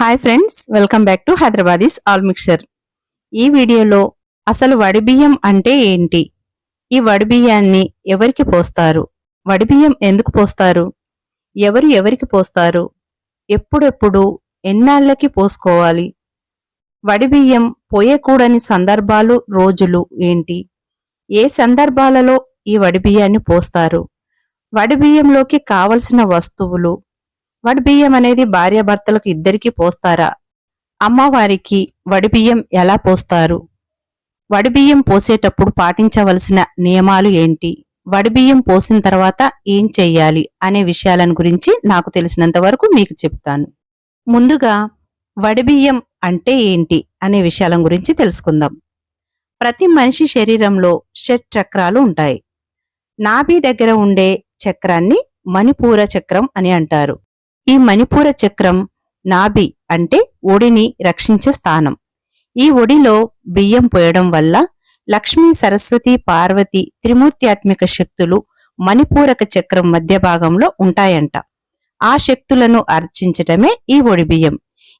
Hi friends welcome back to Hyderabadis all mixture ఈ వీడియోలో అసలు వడిబియ్యం అంటే ఏంటి? ఈ వడిబియ్యాన్ని ఎవరికి పోస్తారు? వడిబియ్యం ఎందుకు పోస్తారు? ఎవరు ఎవరికి పోస్తారు? ఎప్పుడెప్పుడు ఎన్నాళ్ళకి పోసుకోవాలి? వడిబియ్యం పోయకూడని సందర్భాలు రోజులు ఏంటి? ఏ సందర్భాలలో ఈ వడిబియ్యాన్ని పోస్తారు? వడిబియ్యంలోకి కావలసిన వస్తువులు వడిబియ్యం అనేది భార్యాభర్తలకు ఇద్దరికీ పోస్తారా? అమ్మవారికి వడిబియ్యం ఎలా పోస్తారు? వడిబియ్యం పోసేటప్పుడు పాటించవలసిన నియమాలు ఏంటి? వడిబియ్యం పోసిన తర్వాత ఏం చెయ్యాలి అనే విషయాలను గురించి నాకు తెలిసినంత వరకు మీకు చెప్తాను. ముందుగా వడిబియ్యం అంటే ఏంటి అనే విషయాల గురించి తెలుసుకుందాం. ప్రతి మనిషి శరీరంలో షట్ చక్రాలు ఉంటాయి. నాభి దగ్గర ఉండే చక్రాన్ని మణిపూర చక్రం అని అంటారు. ఈ మణిపూర చక్రం నాభి అంటే ఒడిని రక్షించే స్థానం. ఈ ఒడిలో బియ్యం పోయడం వల్ల లక్ష్మీ సరస్వతి పార్వతి త్రిమూర్త్యాత్మిక శక్తులు మణిపూరక చక్రం మధ్య భాగంలో ఉంటాయంట. ఆ శక్తులను అర్చించటమే ఈ ఒడిబియ్యం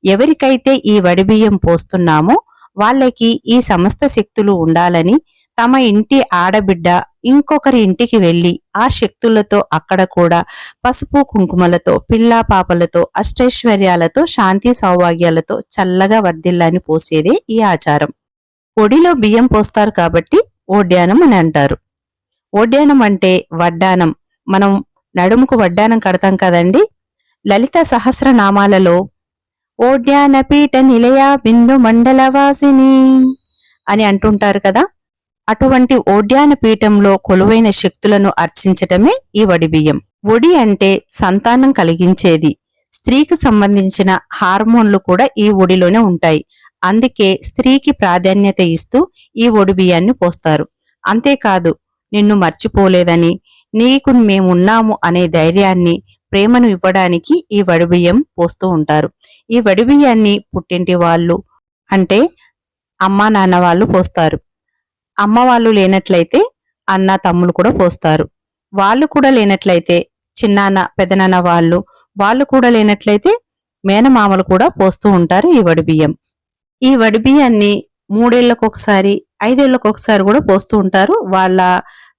ఎవరికైతే ఈ వడిబియ్యం పోస్తున్నామో వాళ్ళకి ఈ సమస్త శక్తులు ఉండాలని తమ ఇంటి ఆడబిడ్డ ఇంకొకరి ఇంటికి వెళ్ళి ఆ శక్తులతో అక్కడ కూడా పసుపు కుంకుమలతో పిల్లా పాపలతో అష్టైశ్వర్యాలతో శాంతి సౌభాగ్యాలతో చల్లగా వర్ధిల్లాని పోసేదే ఈ ఆచారం. ఒడిలో బియ్యం పోస్తారు కాబట్టి ఓడ్యానం అని అంటారు. ఓడ్యానం అంటే వడ్డానం. మనం నడుముకు వడ్డానం కడతాం కదండి? లలిత సహస్రనామాలలో ఓడ్యాన పీఠ నిలయ బిందు మండలవాసిని అని అంటుంటారు కదా? అటువంటి ఓడ్యాన పీఠంలో కొలువైన శక్తులను అర్చించటమే ఈ వడిబియ్యం ఒడి అంటే సంతానం కలిగించేది. స్త్రీకి సంబంధించిన హార్మోన్లు కూడా ఈ ఒడిలోనే ఉంటాయి. అందుకే స్త్రీకి ప్రాధాన్యత ఇస్తూ ఈ ఒడి బియ్యాన్ని పోస్తారు. అంతేకాదు నిన్ను మర్చిపోలేదని నీకు మేమున్నాము అనే ధైర్యాన్ని ప్రేమను ఇవ్వడానికి ఈ వడిబియ్యం పోస్తూ ఉంటారు. ఈ వడిబియ్యాన్ని పుట్టింటి వాళ్ళు అంటే అమ్మా నాన్న వాళ్ళు పోస్తారు. అమ్మ వాళ్ళు లేనట్లయితే అన్న తమ్ములు కూడా పోస్తారు. వాళ్ళు కూడా లేనట్లయితే చిన్నాన్న పెదనాన్న వాళ్ళు వాళ్ళు కూడా లేనట్లయితే మేనమామలు కూడా పోస్తూ ఉంటారు ఈ వడిబియ్యం ఈ వడిబియ్యాన్ని మూడేళ్ళకు ఒకసారి ఐదేళ్ళకు ఒకసారి కూడా పోస్తూ ఉంటారు. వాళ్ళ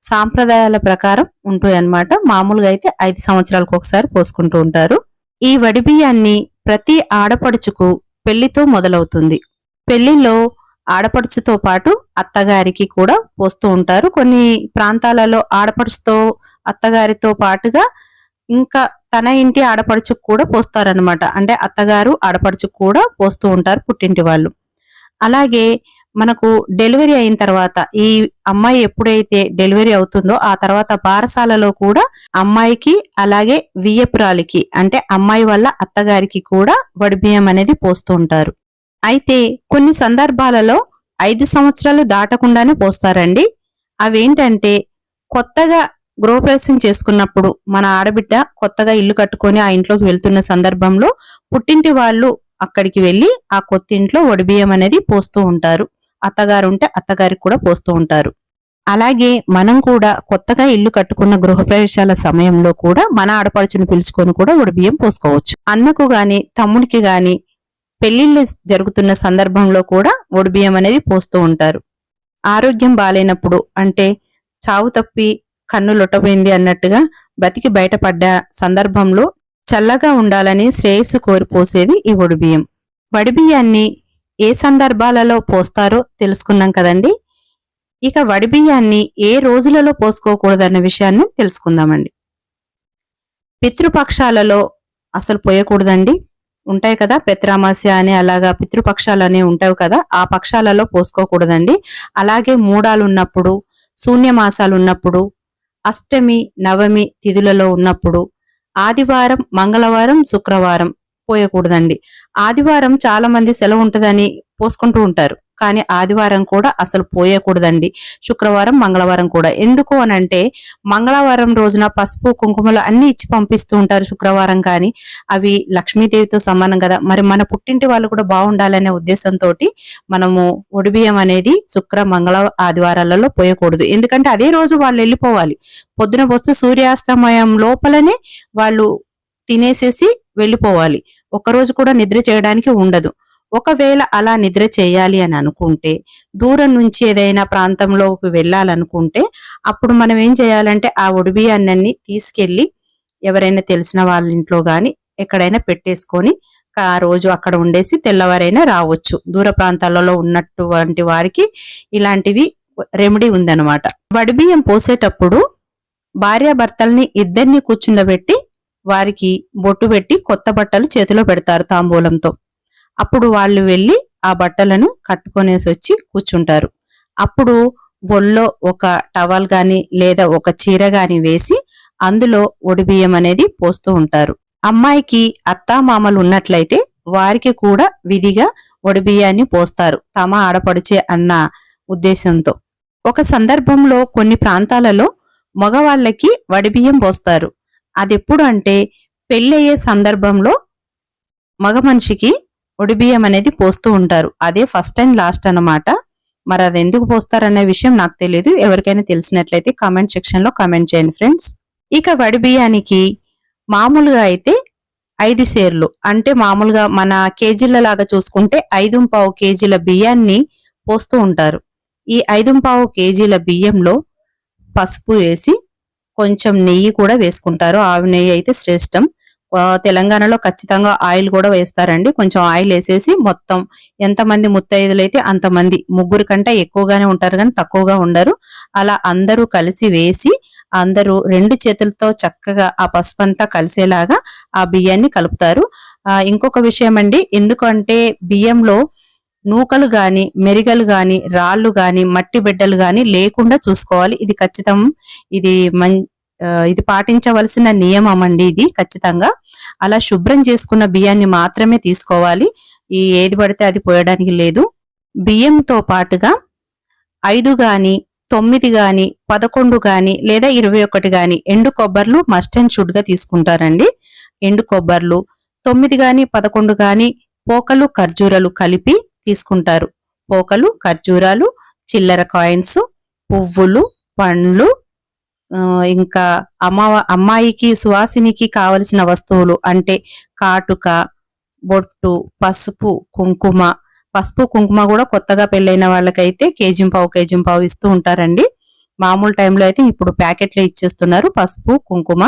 సాంప్రదాయాల ప్రకారం ఉంటాయి అన్నమాట. మామూలుగా అయితే ఐదు సంవత్సరాలకు ఒకసారి పోసుకుంటూ ఉంటారు. ఈ వడిబియ్యాన్ని ప్రతి ఆడపడుచుకు పెళ్ళితో మొదలవుతుంది. పెళ్ళిలో ఆడపడుచుతో పాటు అత్తగారికి కూడా పోస్తూ ఉంటారు. కొన్ని ప్రాంతాలలో ఆడపడుచుతో అత్తగారితో పాటుగా ఇంకా తన ఇంటి ఆడపడుచుకు కూడా పోస్తారనమాట అంటే అత్తగారు ఆడపడుచుకు కూడా పోస్తూ ఉంటారు పుట్టింటి వాళ్ళు. అలాగే మనకు డెలివరీ అయిన తర్వాత ఈ అమ్మాయి ఎప్పుడైతే డెలివరీ అవుతుందో ఆ తర్వాత బారసాలలో కూడా అమ్మాయికి అలాగే వియ్యపురాలికి అంటే అమ్మాయి వల్ల అత్తగారికి కూడా వడిబియ్యం అనేది పోస్తూ ఉంటారు. అయితే కొన్ని సందర్భాలలో ఐదు సంవత్సరాలు దాటకుండానే పోస్తారండి. అవేంటంటే కొత్తగా గృహప్రవేశం చేసుకున్నప్పుడు మన ఆడబిడ్డ కొత్తగా ఇల్లు కట్టుకొని ఆ ఇంట్లోకి వెళ్తున్న సందర్భంలో పుట్టింటి వాళ్ళు అక్కడికి వెళ్ళి ఆ కొత్త ఇంట్లో ఒడిబియ్యం అనేది పోస్తూ ఉంటారు. అత్తగారు ఉంటే అత్తగారికి కూడా పోస్తూ ఉంటారు. అలాగే మనం కూడా కొత్తగా ఇల్లు కట్టుకున్న గృహప్రవేశాల సమయంలో కూడా మన ఆడపడుచును పిలుచుకొని కూడా ఒడిబియ్యం పోసుకోవచ్చు. అన్నకు గాని తమ్ముడికి గాని పెళ్ళిళ్ళు జరుగుతున్న సందర్భంలో కూడా ఒడిబియ్యం అనేది పోస్తూ ఉంటారు. ఆరోగ్యం బాలేనప్పుడు అంటే చావు తప్పి కన్ను లొట్టపోయింది అన్నట్టుగా బతికి బయటపడ్డ సందర్భంలో చల్లగా ఉండాలని శ్రేయస్సు కోరిపోసేది ఈ ఒడిబియ్యం. వడిబియ్యాన్ని ఏ సందర్భాలలో పోస్తారో తెలుసుకున్నాం కదండి. ఇక వడిబియ్యాన్ని ఏ రోజులలో పోసుకోకూడదన్న విషయాన్ని తెలుసుకుందామండి. పితృపక్షాలలో అసలు పోయకూడదండి. ఉంటాయి కదా? పెత్రామాస్య అని అలాగా పితృపక్షాలు అనేవి ఉంటాయి కదా? ఆ పక్షాలలో పోసుకోకూడదండి. అలాగే మూడాలు ఉన్నప్పుడు శూన్యమాసాలు ఉన్నప్పుడు అష్టమి నవమి తిథులలో ఉన్నప్పుడు ఆదివారం మంగళవారం శుక్రవారం పోయకూడదండి. ఆదివారం చాలా మంది సెలవు ఉంటుందని పోసుకుంటూ ఉంటారు. కానీ ఆదివారం కూడా అసలు పోయకూడదండి. శుక్రవారం మంగళవారం కూడా. ఎందుకు అని అంటే మంగళవారం రోజున పసుపు కుంకుమలు అన్ని ఇచ్చి పంపిస్తూ ఉంటారు శుక్రవారం కానీ. అవి లక్ష్మీదేవితో సమానం కదా. మరి మన పుట్టింటి వాళ్ళు కూడా బాగుండాలనే ఉద్దేశంతో మనము ఒడిబియ్యం అనేది శుక్ర మంగళ ఆదివారాలలో పోయకూడదు. ఎందుకంటే అదే రోజు వాళ్ళు వెళ్ళిపోవాలి. పొద్దున వస్తే సూర్యాస్తమయం లోపలనే వాళ్ళు తినేసేసి వెళ్ళిపోవాలి. రోజు కూడా నిద్ర చేయడానికి ఉండదు. ఒకవేళ అలా నిద్ర చేయాలి అని అనుకుంటే దూరం నుంచి ఏదైనా ప్రాంతంలోకి వెళ్ళాలనుకుంటే అప్పుడు మనం ఏం చేయాలంటే ఆ ఉడిబియాన్ని తీసుకెళ్ళి ఎవరైనా తెలిసిన వాళ్ళ ఇంట్లో కానీ ఎక్కడైనా పెట్టేసుకొని ఆ రోజు అక్కడ ఉండేసి తెల్లవారైనా రావచ్చు. దూర ప్రాంతాలలో ఉన్నటువంటి వారికి ఇలాంటివి రెమెడీ ఉందన్నమాట. వడిబియ్యం పోసేటప్పుడు భార్యాభర్తల్ని ఇద్దరిని కూర్చుండబెట్టి వారికి బొట్టు పెట్టి కొత్త బట్టలు చేతిలో పెడతారు తాంబూలంతో. అప్పుడు వాళ్ళు వెళ్ళి ఆ బట్టలను కట్టుకొనేసి వచ్చి కూర్చుంటారు. అప్పుడు ఒళ్ళో ఒక టవల్ గాని లేదా ఒక చీర గాని వేసి అందులో ఒడిబియ్యం అనేది పోస్తూ ఉంటారు. అమ్మాయికి అత్తామామలు ఉన్నట్లయితే వారికి కూడా విధిగా ఒడిబియ్యాన్ని పోస్తారు. తమ ఆడపడిచే అన్న ఉద్దేశంతో. ఒక సందర్భంలో కొన్ని ప్రాంతాలలో మగవాళ్ళకి వడిబియ్యం పోస్తారు. అది ఎప్పుడు అంటే పెళ్ళయ్యే సందర్భంలో మగ మనిషికి ఒడిబియ్యం అనేది పోస్తూ ఉంటారు. అదే ఫస్ట్ అండ్ లాస్ట్ అన్నమాట. మరి అది ఎందుకు పోస్తారనే విషయం నాకు తెలియదు ఎవరికైనా తెలిసినట్లయితే కామెంట్ సెక్షన్లో కామెంట్ చేయండి ఫ్రెండ్స్ ఇక వడి బియ్యానికి మామూలుగా అయితే ఐదు సేర్లు. అంటే మామూలుగా మన కేజీల లాగా చూసుకుంటే ఐదు పావు కేజీల బియ్యాన్ని పోస్తూ ఉంటారు. ఈ ఐదు పావు కేజీల బియ్యంలో పసుపు వేసి కొంచెం నెయ్యి కూడా వేసుకుంటారు. ఆవు నెయ్యి అయితే శ్రేష్టం. తెలంగాణలో ఖచ్చితంగా ఆయిల్ కూడా వేస్తారండి. కొంచెం ఆయిల్ వేసేసి మొత్తం ఎంతమంది ముత్తైదులు అయితే అంతమంది. ముగ్గురు కంటే ఎక్కువగానే ఉంటారు కానీ తక్కువగా ఉండరు. అలా అందరూ కలిసి వేసి అందరూ రెండు చేతులతో చక్కగా ఆ పసుపు అంతా కలిసేలాగా ఆ బియ్యాన్ని కలుపుతారు. ఇంకొక విషయం అండి ఎందుకంటే బియ్యంలో నూకలు గాని మెరిగలు గాని రాళ్ళు గాని మట్టి బిడ్డలు గాని లేకుండా చూసుకోవాలి. ఇది ఖచ్చితం ఇది మం ఇది పాటించవలసిన నియమం అండి ఇది ఖచ్చితంగా. అలా శుభ్రం చేసుకున్న బియ్యాన్ని మాత్రమే తీసుకోవాలి. ఈ ఏది పడితే అది పోయడానికి లేదు. బియ్యంతో పాటుగా ఐదు గాని తొమ్మిది గాని పదకొండు గాని లేదా ఇరవై ఒకటి గాని ఎండు కొబ్బర్లు మస్ట్ అండ్ షుడ్గా తీసుకుంటారండి. ఎండు కొబ్బర్లు తొమ్మిది గాని పదకొండు గాని పోకలు ఖర్జూరాలు కలిపి తీసుకుంటారు. పోకలు ఖర్జూరాలు చిల్లర కాయిన్స్ పువ్వులు పండ్లు ఇంకా అమ్మ అమ్మాయికి సువాసినికి కావలసిన వస్తువులు అంటే కాటుక బొట్టు పసుపు కుంకుమ. పసుపు కుంకుమ కూడా కొత్తగా పెళ్ళైన వాళ్ళకైతే కేజీ పావు కేజీ పావు ఇస్తూ ఉంటారండి. మామూలు టైంలో అయితే ఇప్పుడు ప్యాకెట్లు ఇచ్చేస్తున్నారు పసుపు కుంకుమ.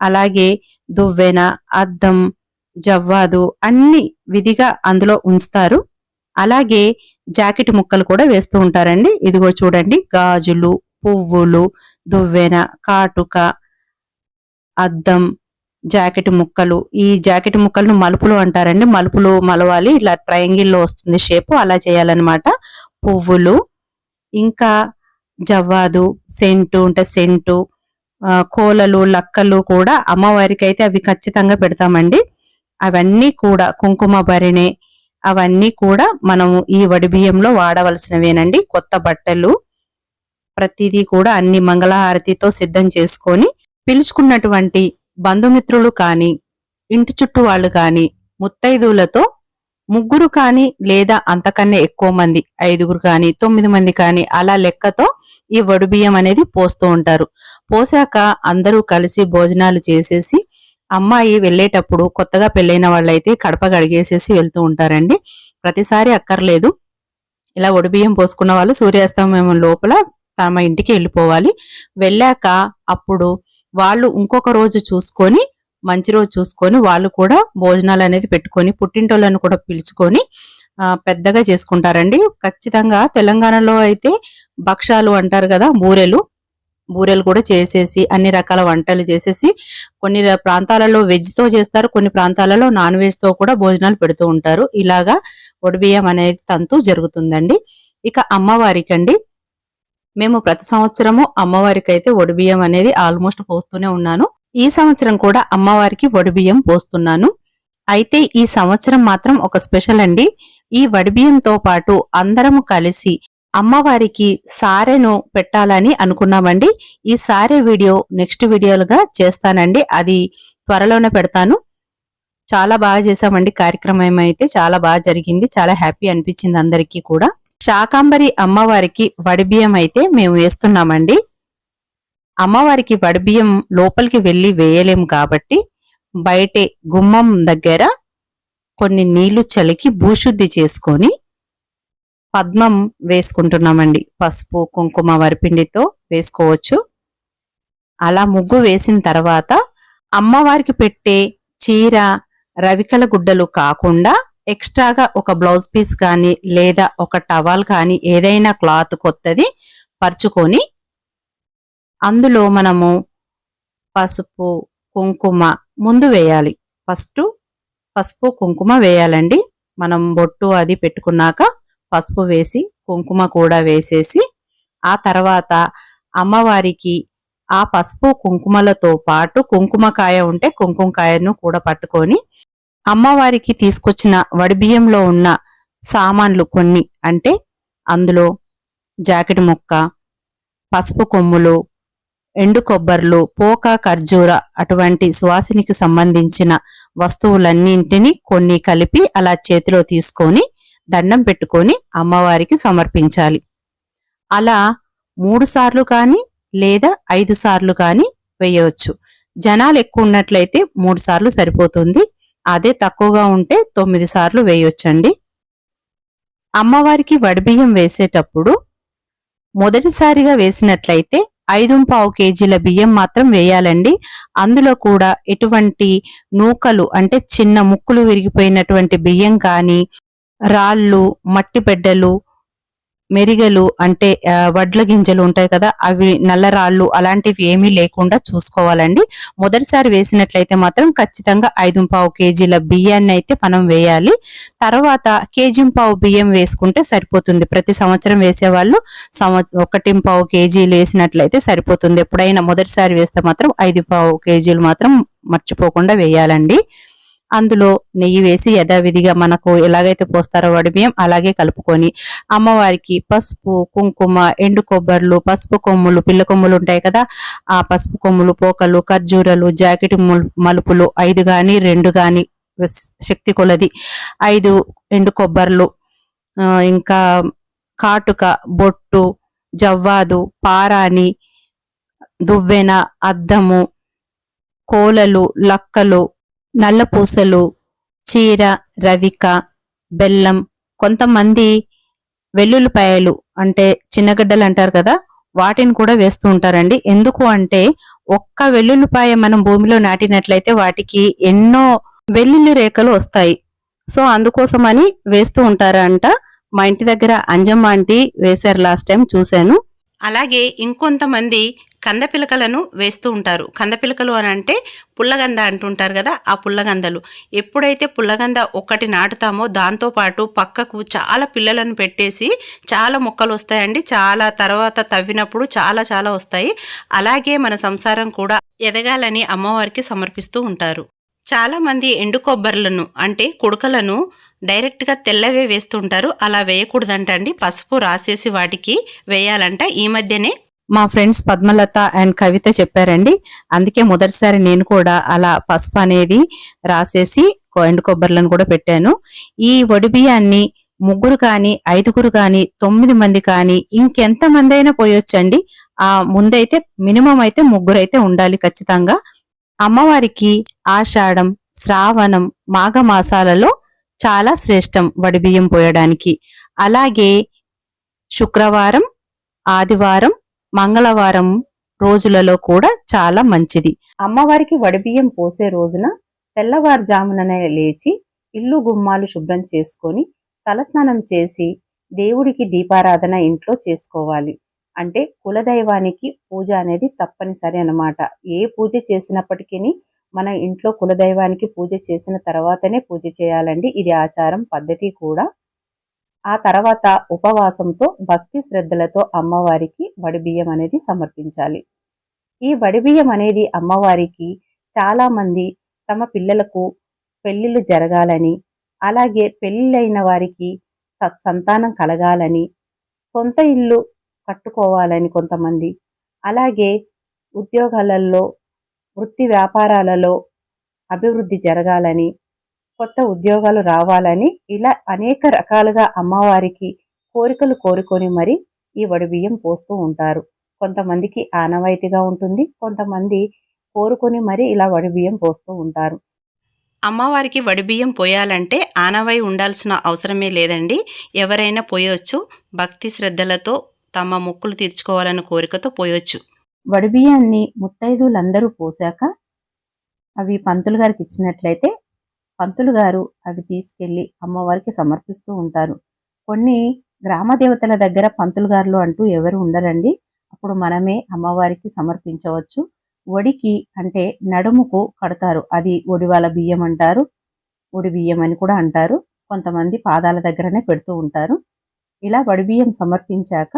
అలాగే దువ్వెన అద్దం జవ్వాదు అన్ని విధిగా అందులో ఉంచుతారు. అలాగే జాకెట్ ముక్కలు కూడా వేస్తూ ఉంటారండి. ఇదిగో చూడండి గాజులు పువ్వులు దువ్వెన కాటుక అద్దం జాకెట్ ముక్కలు. ఈ జాకెట్ ముక్కలను మలుపులు అంటారండి. మలుపులు మలవాలి. ఇలా ట్రయాంగిల్లో వస్తుంది షేప్. అలా చేయాలన్నమాట. పువ్వులు ఇంకా జవ్వాదు సెంటు అంటే సెంటు కోలలు లక్కలు కూడా అమ్మవారికి అయితే అవి ఖచ్చితంగా పెడతామండి. అవన్నీ కూడా కుంకుమ భరిణే అవన్నీ కూడా మనము ఈ వడి బియ్యంలో వాడవలసినవేనండి. కొత్త బట్టలు ప్రతిదీ కూడా అన్ని మంగళహారతితో సిద్ధం చేసుకొని పిలుచుకున్నటువంటి బంధుమిత్రులు కాని ఇంటి చుట్టూ వాళ్ళు కాని ముత్తైదువులతో ముగ్గురు కాని లేదా అంతకన్నా ఎక్కువ మంది ఐదుగురు కాని తొమ్మిది మంది కాని అలా లెక్కతో ఈ వడుబియ్యం అనేది పోస్తూ ఉంటారు. పోసాక అందరూ కలిసి భోజనాలు చేసేసి అమ్మాయి వెళ్ళేటప్పుడు కొత్తగా పెళ్ళైన వాళ్ళైతే కడప గడిగేసేసి వెళ్తూ ఉంటారండి. ప్రతిసారి అక్కర్లేదు. ఇలా ఒడిబియ్యం పోసుకున్న వాళ్ళు సూర్యాస్తమయం లోపల తమ ఇంటికి వెళ్ళిపోవాలి. వెళ్ళాక అప్పుడు వాళ్ళు ఇంకొక రోజు చూసుకొని మంచి రోజు చూసుకొని వాళ్ళు కూడా భోజనాలు అనేది పెట్టుకొని పుట్టింటోళ్ళను కూడా పిలుచుకొని పెద్దగా చేసుకుంటారండి. ఖచ్చితంగా తెలంగాణలో అయితే భక్షాలు అంటారు కదా బూరెలు. బూరెలు కూడా చేసేసి అన్ని రకాల వంటలు చేసేసి కొన్ని ప్రాంతాలలో వెజ్తో చేస్తారు కొన్ని ప్రాంతాలలో నాన్ వెజ్తో కూడా భోజనాలు పెడుతూ ఉంటారు. ఇలాగా ఒడిబియ్యం అనేది తంతు జరుగుతుందండి. ఇక అమ్మవారికి అండి మేము ప్రతి సంవత్సరము అమ్మవారికి అయితే ఒడిబియ్యం అనేది ఆల్మోస్ట్ పోస్తూనే ఉన్నాను. ఈ సంవత్సరం కూడా అమ్మవారికి వడిబియ్యం పోస్తున్నాను. అయితే ఈ సంవత్సరం మాత్రం ఒక స్పెషల్ అండి. ఈ వడిబియ్యంతో పాటు అందరము కలిసి అమ్మవారికి సారెను పెట్టాలని అనుకున్నామండి. ఈ సారే వీడియో నెక్స్ట్ వీడియోలుగా చేస్తానండి. అది త్వరలోనే పెడతాను. చాలా బాగా చేసామండి కార్యక్రమం అయితే చాలా బాగా జరిగింది. చాలా హ్యాపీ అనిపించింది అందరికీ కూడా. శాకాంబరి అమ్మవారికి వడిబియ్యం అయితే మేము వేస్తున్నామండి. అమ్మవారికి వడిబియ్యం లోపలికి వెళ్ళి వేయలేం కాబట్టి బయటే గుమ్మం దగ్గర కొన్ని నీళ్ళు చలికి భూశుద్ధి చేసుకొని పద్మం వేసుకుంటున్నామండి. పసుపు కుంకుమ వరిపిండితో వేసుకోవచ్చు. అలా ముగ్గు వేసిన తర్వాత అమ్మవారికి పెట్టే చీర రవికల గుడ్డలు కాకుండా ఎక్స్ట్రాగా ఒక బ్లౌజ్ పీస్ కానీ లేదా ఒక టవల్ కానీ ఏదైనా క్లాత్ కొత్తది పరుచుకొని అందులో మనము పసుపు కుంకుమ ముందు వేయాలి. ఫస్ట్ పసుపు కుంకుమ వేయాలండి. మనం బొట్టు అది పెట్టుకున్నాక పసుపు వేసి కుంకుమ కూడా వేసేసి ఆ తర్వాత అమ్మవారికి ఆ పసుపు కుంకుమలతో పాటు కుంకుమకాయ ఉంటే కుంకుమకాయను కూడా పట్టుకొని అమ్మవారికి తీసుకొచ్చిన వడిబియ్యంలో ఉన్న సామాన్లు కొన్ని అంటే అందులో జాకెట్ ముక్క పసుపు కొమ్ములు ఎండు కొబ్బర్లు పోక ఖర్జూర అటువంటి సువాసినికి సంబంధించిన వస్తువులన్నింటినీ కొన్ని కలిపి అలా చేతిలో తీసుకొని దండం పెట్టుకొని అమ్మవారికి సమర్పించాలి. అలా మూడు సార్లు కానీ లేదా ఐదు సార్లు కానీ వేయవచ్చు. జనాలు ఎక్కువ ఉన్నట్లయితే మూడు సార్లు సరిపోతుంది. అదే తక్కువగా ఉంటే తొమ్మిది సార్లు వేయొచ్చండి. అమ్మవారికి వడిబియ్యం వేసేటప్పుడు మొదటిసారిగా వేసినట్లయితే ఐదు పావు కేజీల బియ్యం మాత్రం వేయాలండి. అందులో కూడా ఎటువంటి నూకలు అంటే చిన్న ముక్కులు విరిగిపోయినటువంటి బియ్యం కానీ రాళ్ళు మట్టి బిడ్డలు మెరిగలు అంటే వడ్ల గింజలు ఉంటాయి కదా అవి నల్ల రాళ్ళు అలాంటివి ఏమీ లేకుండా చూసుకోవాలండి. మొదటిసారి వేసినట్లయితే మాత్రం ఖచ్చితంగా ఐదు పావు కేజీల బియ్యాన్ని అయితే మనం వేయాలి. తర్వాత కేజీ పావు బియ్యం వేసుకుంటే సరిపోతుంది. ప్రతి సంవత్సరం వేసేవాళ్ళు సంవత్సరం ఒకటి పావు కేజీలు వేసినట్లయితే సరిపోతుంది. ఎప్పుడైనా మొదటిసారి వేస్తే మాత్రం ఐదు పావు కేజీలు మాత్రం మర్చిపోకుండా వేయాలండి. అందులో నెయ్యి వేసి యథావిధిగా మనకు ఎలాగైతే పోస్తారో వడిబియ్యం అలాగే కలుపుకొని అమ్మవారికి పసుపు కుంకుమ ఎండు కొబ్బర్లు పసుపు కొమ్ములు పిల్ల కొమ్ములు ఉంటాయి కదా ఆ పసుపు కొమ్ములు పోకలు ఖర్జూరలు జాకెట్ మలుపులు ఐదు కానీ రెండు కానీ శక్తి కొలది. ఐదు ఎండు కొబ్బర్లు ఇంకా కాటుక బొట్టు జవ్వాదు పారాని దువ్వెన అద్దము కోలలు లక్కలు నల్ల పూసలు చీర రవిక బెల్లం కొంతమంది వెల్లుల్లిపాయలు అంటే చిన్నగడ్డలు అంటారు కదా వాటిని కూడా వేస్తూ ఉంటారండి. ఎందుకు అంటే ఒక్క వెల్లుల్లిపాయ మనం భూమిలో నాటినట్లయితే వాటికి ఎన్నో వెల్లుల్లి రేఖలు వస్తాయి. సో అందుకోసమని వేస్తూ ఉంటారంట. మా ఇంటి దగ్గర అంజమ్మ ఆంటీ వేశారు లాస్ట్ టైం చూశాను. అలాగే ఇంకొంతమంది కందపిలకలను వేస్తూ ఉంటారు. కందపిలకలు అని అంటే పుల్లగంద అంటుంటారు కదా ఆ పుల్లగందలు. ఎప్పుడైతే పుల్లగంద ఒక్కటి నాటుతామో దాంతో పాటు పక్కకు చాలా పిల్లలను పెట్టేసి చాలా మొక్కలు వస్తాయండి. చాలా తర్వాత తవ్వినప్పుడు చాలా చాలా వస్తాయి. అలాగే మన సంసారం కూడా ఎదగాలని అమ్మవారికి సమర్పిస్తూ ఉంటారు. చాలామంది ఎండు కొబ్బర్లను అంటే కుడకలను డైరెక్ట్గా తెల్లవే వేస్తుంటారు అలా వేయకూడదంట అండి పసుపు రాసేసి వాటికి వేయాలంట. ఈ మధ్యనే మా ఫ్రెండ్స్ పద్మలత అండ్ కవిత చెప్పారండి. అందుకే మొదటిసారి నేను కూడా అలా పసుపు అనేది రాసేసి ఎండు కొబ్బర్లను కూడా పెట్టాను. ఈ వడిబియ్యాన్ని ముగ్గురు కానీ ఐదుగురు కానీ తొమ్మిది మంది కానీ ఇంకెంతమంది అయినా పోయొచ్చండి. ఆ ముందైతే మినిమం అయితే ముగ్గురైతే ఉండాలి ఖచ్చితంగా. అమ్మవారికి ఆషాఢం శ్రావణం మాఘమాసాలలో చాలా శ్రేష్టం వడిబియ్యం పోయడానికి. అలాగే శుక్రవారం ఆదివారం మంగళవారం రోజులలో కూడా చాలా మంచిది. అమ్మవారికి వడిబియ్యం పోసే రోజున తెల్లవారుజాముననే లేచి ఇల్లు గుమ్మాలు శుభ్రం చేసుకొని తలస్నానం చేసి దేవుడికి దీపారాధన ఇంట్లో చేసుకోవాలి. అంటే కులదైవానికి పూజ అనేది తప్పనిసరి అన్నమాట. ఏ పూజ చేసినప్పటికీ మన ఇంట్లో కులదైవానికి పూజ చేసిన తర్వాతనే పూజ చేయాలండి. ఇది ఆచారం పద్ధతి కూడా. ఆ తర్వాత ఉపవాసంతో భక్తి శ్రద్ధలతో అమ్మవారికి వడిబియ్యం అనేది సమర్పించాలి. ఈ వడిబియ్యం అనేది అమ్మవారికి చాలామంది తమ పిల్లలకు పెళ్ళిళ్ళు జరగాలని అలాగే పెళ్ళిళ్ళైన వారికి సంతానం కలగాలని సొంత ఇల్లు కట్టుకోవాలని కొంతమంది అలాగే ఉద్యోగాలలో వృత్తి వ్యాపారాలలో అభివృద్ధి జరగాలని కొత్త ఉద్యోగాలు రావాలని ఇలా అనేక రకాలుగా అమ్మవారికి కోరికలు కోరుకొని మరి ఈ వడిబియ్యం పోస్తూ ఉంటారు. కొంతమందికి ఆనవాయితీగా ఉంటుంది కొంతమంది కోరుకొని మరి ఇలా వడిబియ్యం పోస్తూ ఉంటారు. అమ్మవారికి వడిబియ్యం పోయాలంటే ఆనవై ఉండాల్సిన అవసరమే లేదండి. ఎవరైనా పోయొచ్చు భక్తి శ్రద్ధలతో తమ మొక్కులు తీర్చుకోవాలన్న కోరికతో పోయొచ్చు. వడిబియ్యాన్ని ముత్తైదువులందరూ పోసాక అవి పంతులు గారికి ఇచ్చినట్లయితే పంతులు గారు అవి తీసుకెళ్ళి అమ్మవారికి సమర్పిస్తూ ఉంటారు. కొన్ని గ్రామ దేవతల దగ్గర పంతులు గారులు అంటూ ఎవరు ఉండరండి. అప్పుడు మనమే అమ్మవారికి సమర్పించవచ్చు. ఒడికి అంటే నడుముకు కడతారు. అది ఒడివాల బియ్యం అంటారు. ఒడి బియ్యం అని కూడా అంటారు. కొంతమంది పాదాల దగ్గరనే పెడుతూ ఉంటారు. ఇలా వడి బియ్యం సమర్పించాక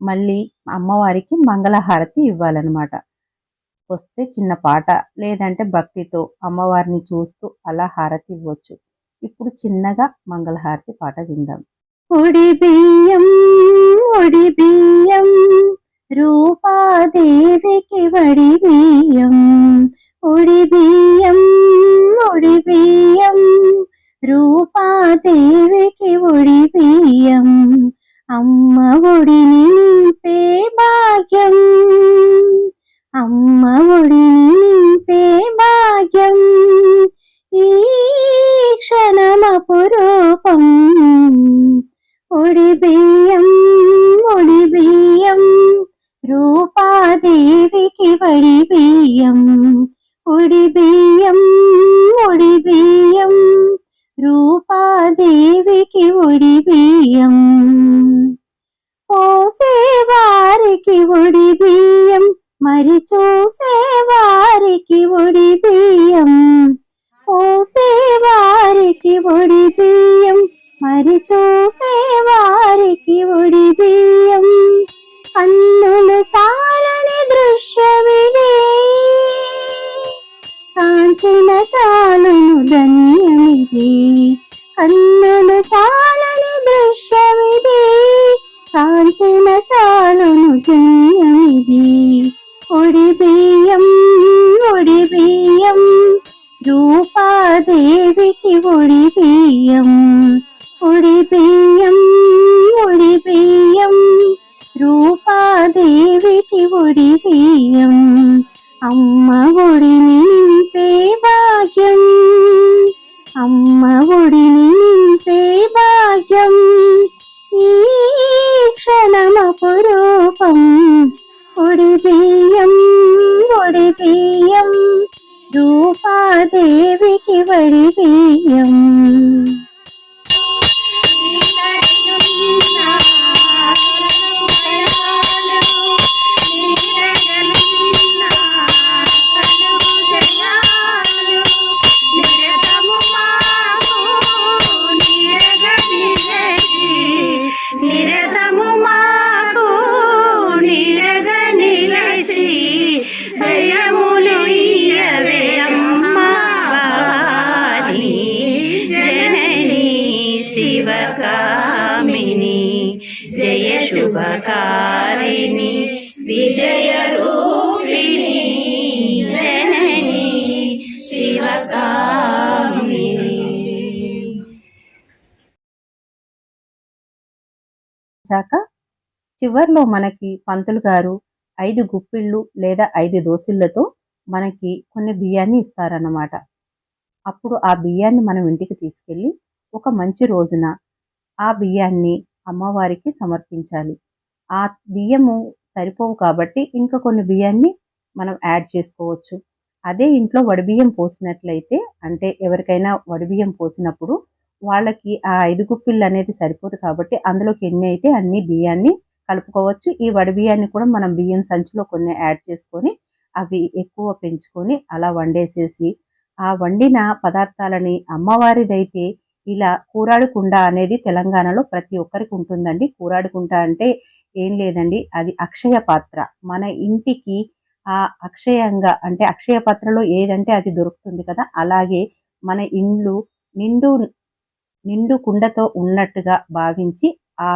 మళ్ళీ అమ్మవారికి మంగళహారతి ఇవ్వాలన్నమాట. వస్తే చిన్న పాట లేదంటే భక్తితో అమ్మవారిని చూస్తూ అలా హారతి ఇవ్వచ్చు. ఇప్పుడు చిన్నగా మంగళహారతి పాట విందాం. ఒడి బియ్యం ఒడి బియ్యం రూపాదేవికి వడి బియ్యం. ఒడి బియ్యం ఒడి బియ్యం రూపాదేవికి ఒడి బియ్యం. అమ్మ ఒడిని నింపే భాగ్యం. అమ్మ ఒడిని నింపే భాగ్యం. ఈ క్షణమపురూపం. ఒడి బియ్యం కాంచిన చాలును ధన్యమిది. కన్నులు చాలని దృశ్యమిది. కాంచిన చాలును ధన్యమిది. ఒడి బియ్యం ఒడి బియ్యం. రూపాదేవికి ఒడి బియ్యం. ఒడి బియ్యం ఒడి బియ్యం. రూపాదేవికి ఒడి బియ్యం. అమ్మ ఒడిని నింపే భాగ్యం అమ్మ ఒడిని నింపే భాగ్యం ఈ క్షణమపురూపం ఒడి బియ్యం ఒడి బియ్యం రూపాదేవికి వడి బియ్యం శివకామిని జయ శుభకారిణి విజయ రూపిణి జనని శివకామిని చాక చివర్లో మనకి పంతులు గారు ఐదు గుప్పిళ్ళు లేదా ఐదు దోసిళ్ళతో మనకి కొన్ని బియ్యాన్ని ఇస్తారన్నమాట. అప్పుడు ఆ బియ్యాన్ని మనం ఇంటికి తీసుకెళ్ళి ఒక మంచి రోజున ఆ బియ్యాన్ని అమ్మవారికి సమర్పించాలి. ఆ బియ్యము సరిపోవు కాబట్టి ఇంకా కొన్ని బియ్యాన్ని మనం యాడ్ చేసుకోవచ్చు. అదే ఇంట్లో వడిబియ్యం పోసినట్లయితే అంటే ఎవరికైనా వడిబియ్యం పోసినప్పుడు వాళ్ళకి ఆ ఐదు గుప్పిళ్ళు అనేది సరిపోదు కాబట్టి అందులోకి ఎన్ని అయితే అన్ని బియ్యాన్ని కలుపుకోవచ్చు. ఈ వడి బియ్యాన్ని కూడా మనం బియ్యం సంచిలో కొన్ని యాడ్ చేసుకొని అవి ఎక్కువ పెంచుకొని అలా వండేసేసి ఆ వండిన పదార్థాలని అమ్మవారిదైతే ఇలా కూరాడుకుండ అనేది తెలంగాణలో ప్రతి ఒక్కరికి ఉంటుందండి. కూరాడుకుంట అంటే ఏం లేదండి. అది అక్షయ పాత్ర. మన ఇంటికి ఆ అక్షయంగా అంటే అక్షయ పాత్రలో ఏదంటే అది దొరుకుతుంది కదా. అలాగే మన ఇండ్లు నిండు నిండు కుండతో ఉన్నట్టుగా భావించి ఆ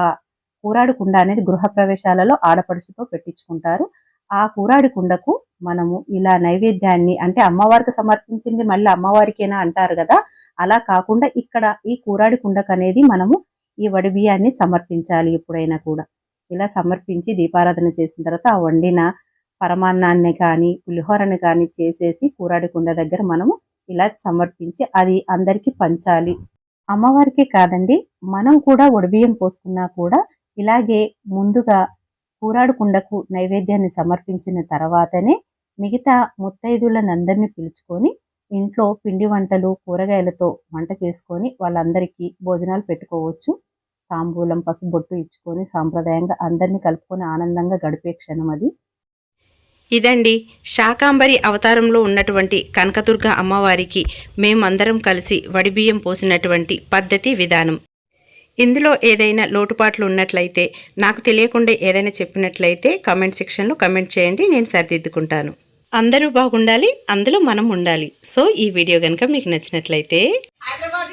కూరాడు కుండ అనేది గృహప్రవేశాలలో ఆడపడుచుతో పెట్టించుకుంటారు. ఆ కూరాడి కుండకు మనము ఇలా నైవేద్యాన్ని అంటే అమ్మవారికి సమర్పించింది మళ్ళీ అమ్మవారికేనా అంటారు కదా? అలా కాకుండా ఇక్కడ ఈ కూరాడి కుండకు అనేది మనము ఈ వడి బియ్యాన్ని సమర్పించాలి ఎప్పుడైనా కూడా. ఇలా సమర్పించి దీపారాధన చేసిన తర్వాత ఆ వండిన పరమాన్నాన్ని కానీ పులిహోరని కానీ చేసేసి కూరాడి కుండ దగ్గర మనము ఇలా సమర్పించి అది అందరికీ పంచాలి. అమ్మవారికే కాదండి మనం కూడా ఒడిబియ్యం పోసుకున్నా కూడా ఇలాగే ముందుగా కూరాడుకుండకు నైవేద్యాన్ని సమర్పించిన తర్వాతనే మిగతా ముత్తైదులనందరినీ పిలుచుకొని ఇంట్లో పిండి వంటలు కూరగాయలతో వంట చేసుకొని వాళ్ళందరికీ భోజనాలు పెట్టుకోవచ్చు. తాంబూలం పసుబొట్టు ఇచ్చుకొని సాంప్రదాయంగా అందరినీ కలుపుకొని ఆనందంగా గడిపే క్షణం అది. ఇదండి శాకాంబరి అవతారంలో ఉన్నటువంటి కనకదుర్గ అమ్మవారికి మేమందరం కలిసి వడిబియ్యం పోసినటువంటి పద్ధతి విధానం. ఇందులో ఏదైనా లోటుపాట్లు ఉన్నట్లయితే నాకు తెలియకుండా ఏదైనా చెప్పినట్లయితే కమెంట్ సెక్షన్లో కమెంట్ చేయండి నేను సరిదిద్దుకుంటాను. అందరూ బాగుండాలి అందులో మనం ఉండాలి. సో ఈ వీడియో కనుక మీకు నచ్చినట్లయితే హైదరాబాద్